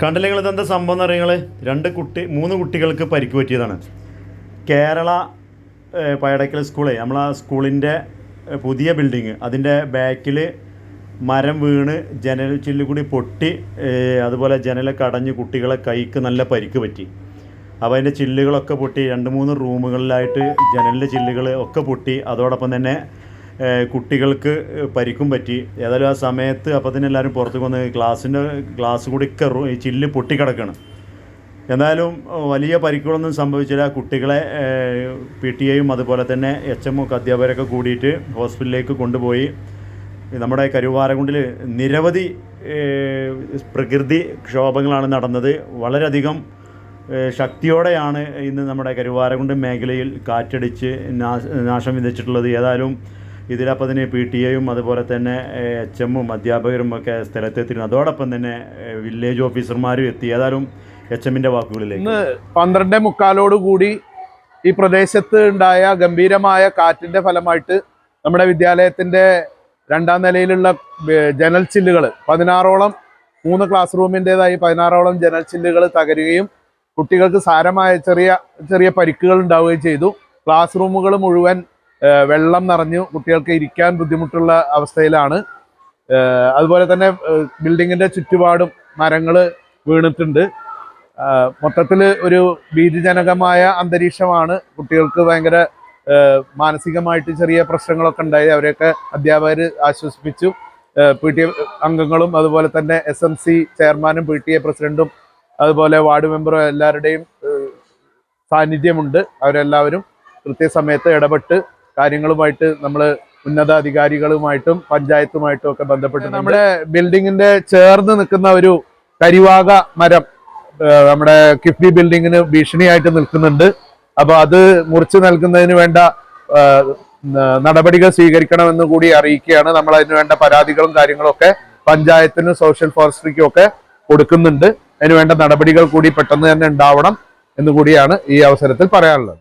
കണ്ടില്ല നിങ്ങൾ ഇതെന്താ സംഭവം എന്ന് പറയുന്നത് രണ്ട് കുട്ടി മൂന്ന് കുട്ടികൾക്ക് പരിക്ക് പറ്റിയതാണ്. കേരള പയടക്കൽ സ്കൂളേ നമ്മളാ സ്കൂളിന്റെ പുതിയ ബിൽഡിങ്. അതിന്റെ ബാക്കിൽ മരം വീണ് ജനൽ ചില്ല് കൂടി പൊട്ടി അതുപോലെ ജനലൊക്കെ അടഞ്ഞ് കുട്ടികളെ കൈക്ക് നല്ല പരിക്ക് പറ്റി. അപ്പോൾ അതിന്റെ ചില്ലുകളൊക്കെ പൊട്ടി രണ്ട് മൂന്ന് റൂമുകളിലായിട്ട് ജനലിന്റെ ചില്ലുകൾ ഒക്കെ പൊട്ടി. അതോടൊപ്പം തന്നെ കുട്ടികൾക്ക് പരിക്കും പറ്റി. ഏതായാലും ആ സമയത്ത് അപ്പോൾ തന്നെ എല്ലാവരും പുറത്തു വന്ന് ഗ്ലാസിന്റെ ഗ്ലാസ് കൂടിയൊക്കെ ചില്ല് പൊട്ടിക്കിടക്കുകയാണ് എന്നാലും വലിയ പരിക്കുകളൊന്നും സംഭവിച്ചില്ല. കുട്ടികളെ പി ടി എയും അതുപോലെ തന്നെ എച്ച് എം ഒക്കെ അധ്യാപകരൊക്കെ കൂടിയിട്ട് ഹോസ്പിറ്റലിലേക്ക് കൊണ്ടുപോയി. നമ്മുടെ കരുവാരകുണ്ടിൽ നിരവധി പ്രകൃതി ക്ഷോഭങ്ങളാണ് നടന്നത്. വളരെയധികം ശക്തിയോടെയാണ് ഇന്ന് നമ്മുടെ കരുവാരകുണ്ട് മേഖലയിൽ കാറ്റടിച്ച് നാശം വിതച്ചിട്ടുള്ളത്. ഏതായാലും ഇതിലപ്പോൾ തന്നെ പി ടി എയും അതുപോലെ തന്നെ എച്ച് എമ്മും അധ്യാപകരും ഒക്കെ സ്ഥലത്തെത്തിയിരുന്നു അതോടൊപ്പം തന്നെ വില്ലേജ് ഓഫീസർമാരും എത്തി. ഏതായാലും എച്ച് എമ്മിന്റെ വാക്കുകളിലേക്ക്. ഇന്ന് പന്ത്രണ്ടേ മുക്കാലോടുകൂടി ഈ പ്രദേശത്ത് ഉണ്ടായ ഗംഭീരമായ കാറ്റിന്റെ ഫലമായിട്ട് നമ്മുടെ വിദ്യാലയത്തിന്റെ രണ്ടാം നിലയിലുള്ള ജനൽ ചില്ലുകൾ പതിനാറോളം മൂന്ന് ക്ലാസ് റൂമിന്റെതായി പതിനാറോളം ജനൽ ചില്ലുകൾ തകരുകയും കുട്ടികൾക്ക് സാരമായ ചെറിയ ചെറിയ പരിക്കുകൾ ഉണ്ടാവുകയും ചെയ്തു. ക്ലാസ് റൂമുകൾ മുഴുവൻ വെള്ളം നിറഞ്ഞു കുട്ടികൾക്ക് ഇരിക്കാൻ ബുദ്ധിമുട്ടുള്ള അവസ്ഥയിലാണ്. അതുപോലെ തന്നെ ബിൽഡിങ്ങിന്റെ ചുറ്റുപാടും മരങ്ങൾ വീണിട്ടുണ്ട്. മൊത്തത്തിൽ ഒരു ഭീതിജനകമായ അന്തരീക്ഷമാണ് കുട്ടികൾക്ക് ഭയങ്കര മാനസികമായിട്ട് ചെറിയ പ്രശ്നങ്ങളൊക്കെ ഉണ്ടായി. അവരെയൊക്കെ അധ്യാപകർ ആശ്വസിപ്പിച്ചു. പി ടി എ അംഗങ്ങളും അതുപോലെ തന്നെ എസ് എം സി ചെയർമാനും പി ടി എ പ്രസിഡന്റും അതുപോലെ വാർഡ് മെമ്പറും എല്ലാവരുടെയും സാന്നിധ്യമുണ്ട്. അവരെല്ലാവരും കൃത്യസമയത്ത് ഇടപെട്ട് കാര്യങ്ങളുമായിട്ട് നമ്മൾ ഉന്നതാധികാരികളുമായിട്ടും പഞ്ചായത്തുമായിട്ടും ഒക്കെ ബന്ധപ്പെട്ട് നമ്മുടെ ബിൽഡിങ്ങിന്റെ ചേർന്ന് നിൽക്കുന്ന ഒരു കരിവാക മരം നമ്മുടെ കിഫ്ബി ബിൽഡിങ്ങിന് ഭീഷണിയായിട്ട് നിൽക്കുന്നുണ്ട്. അപ്പൊ അത് മുറിച്ചു നൽകുന്നതിന് വേണ്ട നടപടികൾ സ്വീകരിക്കണമെന്ന് കൂടി അറിയിക്കുകയാണ്. നമ്മൾ അതിന് വേണ്ട പരാതികളും കാര്യങ്ങളും ഒക്കെ പഞ്ചായത്തിനും സോഷ്യൽ ഫോറസ്ട്രിക്കും ഒക്കെ കൊടുക്കുന്നുണ്ട്. അതിന് വേണ്ട നടപടികൾ കൂടി പെട്ടെന്ന് തന്നെ ഉണ്ടാവണം എന്ന് കൂടിയാണ് ഈ അവസരത്തിൽ പറയാനുള്ളത്.